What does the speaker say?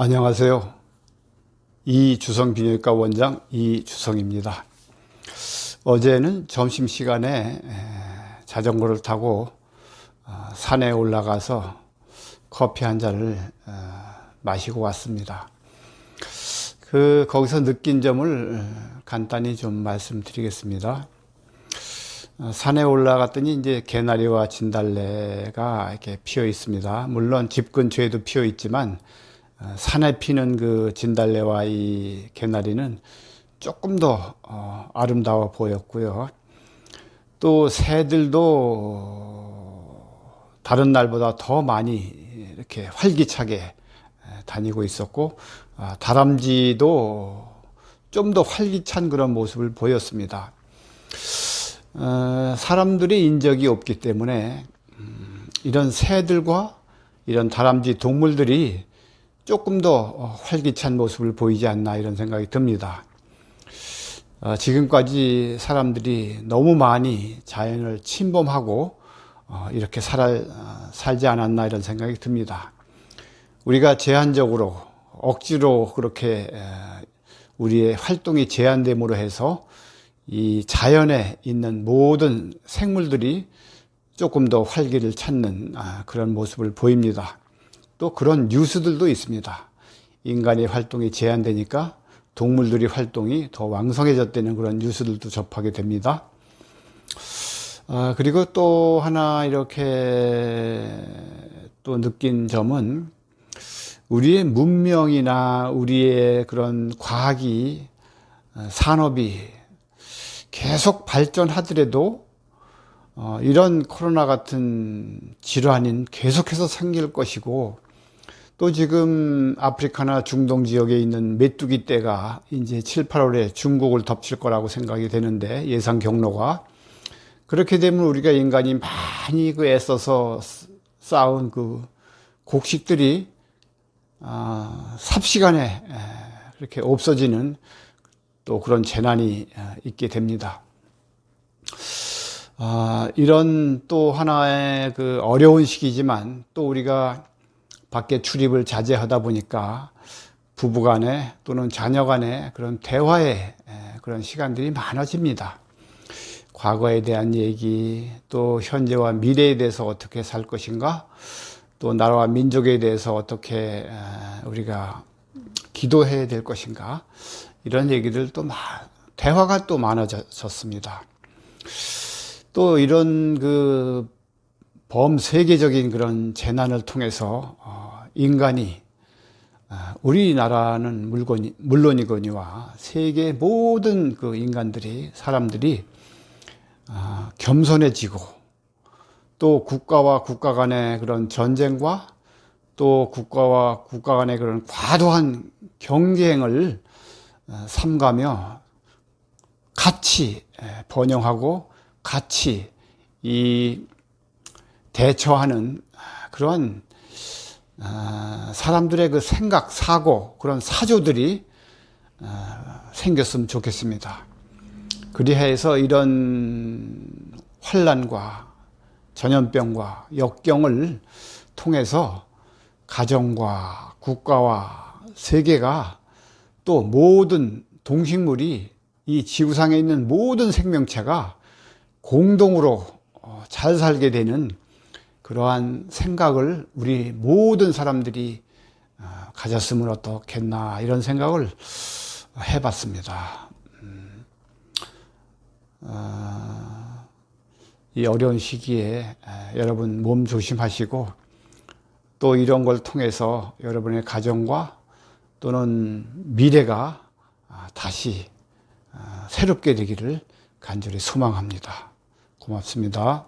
안녕하세요. 이주성 비뇨기과 원장 이주성입니다. 어제는 점심시간에 자전거를 타고 어, 산에 올라가서 커피 한 잔을 어, 마시고 왔습니다. 그 거기서 느낀 점을 간단히 좀 말씀드리겠습니다. 어, 산에 올라갔더니 이제 개나리와 진달래가 이렇게 피어 있습니다. 물론 집 근처에도 피어 있지만 어, 산에 피는 그 진달래와 이 개나리는 조금 더 어, 아름다워 보였고요. 또 새들도 다른 날보다 더 많이 이렇게 활기차게 다니고 있었고 아, 다람쥐도 좀 더 활기찬 그런 모습을 보였습니다. 어, 사람들의 인적이 없기 때문에 음, 이런 새들과 이런 다람쥐 동물들이 조금 더 활기찬 모습을 보이지 않나 이런 생각이 듭니다. 어, 지금까지 사람들이 너무 많이 자연을 침범하고 어, 이렇게 살, 어, 살지 않았나 이런 생각이 듭니다. 우리가 제한적으로 억지로 그렇게 에, 우리의 활동이 제한됨으로 해서 이 자연에 있는 모든 생물들이 조금 더 활기를 찾는 아, 그런 모습을 보입니다. 또 그런 뉴스들도 있습니다. 인간의 활동이 제한되니까 동물들이 활동이 더 왕성해졌다는 그런 뉴스들도 접하게 됩니다. 아, 그리고 또 하나 이렇게 또 느낀 점은 우리의 문명이나 우리의 그런 과학이 어, 산업이 계속 발전하더라도 어, 이런 코로나 같은 질환인 계속해서 생길 것이고 또 지금 아프리카나 중동 지역에 있는 메뚜기 떼가 이제 7, 8월에 중국을 덮칠 거라고 생각이 되는데 예상 경로가 그렇게 되면 우리가 인간이 많이 그 애써서 쌓은 그 곡식들이 아, 삽시간에 그렇게 없어지는 또 그런 재난이 있게 됩니다. 아, 이런 또 하나의 그 어려운 시기지만 또 우리가 밖에 출입을 자제하다 보니까 부부 간에 또는 자녀 간에 그런 대화의 그런 시간들이 많아집니다. 과거에 대한 얘기, 또 현재와 미래에 대해서 어떻게 살 것인가, 또 나라와 민족에 대해서 어떻게 우리가 기도해야 될 것인가, 이런 얘기들 또 대화가 또 많아졌습니다. 또 이런 그 범세계적인 그런 재난을 통해서 어, 인간이 어, 우리나라는 물건이, 물론이거니와 세계 모든 그 인간들이, 사람들이 어, 겸손해지고 또 국가와 국가 간의 그런 전쟁과 또 국가와 국가 간의 그런 과도한 경쟁을 삼가며 같이 번영하고 같이 이 대처하는 그런 아, 사람들의 그 생각, 사고, 그런 사조들이 아, 생겼으면 좋겠습니다. 그리해서 이런 환란과 전염병과 역경을 통해서 가정과 국가와 세계가 또 모든 동식물이 이 지구상에 있는 모든 생명체가 공동으로 어, 잘 살게 되는 그러한 생각을 우리 모든 사람들이 어, 가졌으면 어떻겠나 이런 생각을 해봤습니다. 음, 어, 이 어려운 시기에 여러분 몸 조심하시고 또 이런 걸 통해서 여러분의 가정과 또는 미래가 아, 다시 아, 새롭게 되기를 간절히 소망합니다. 고맙습니다.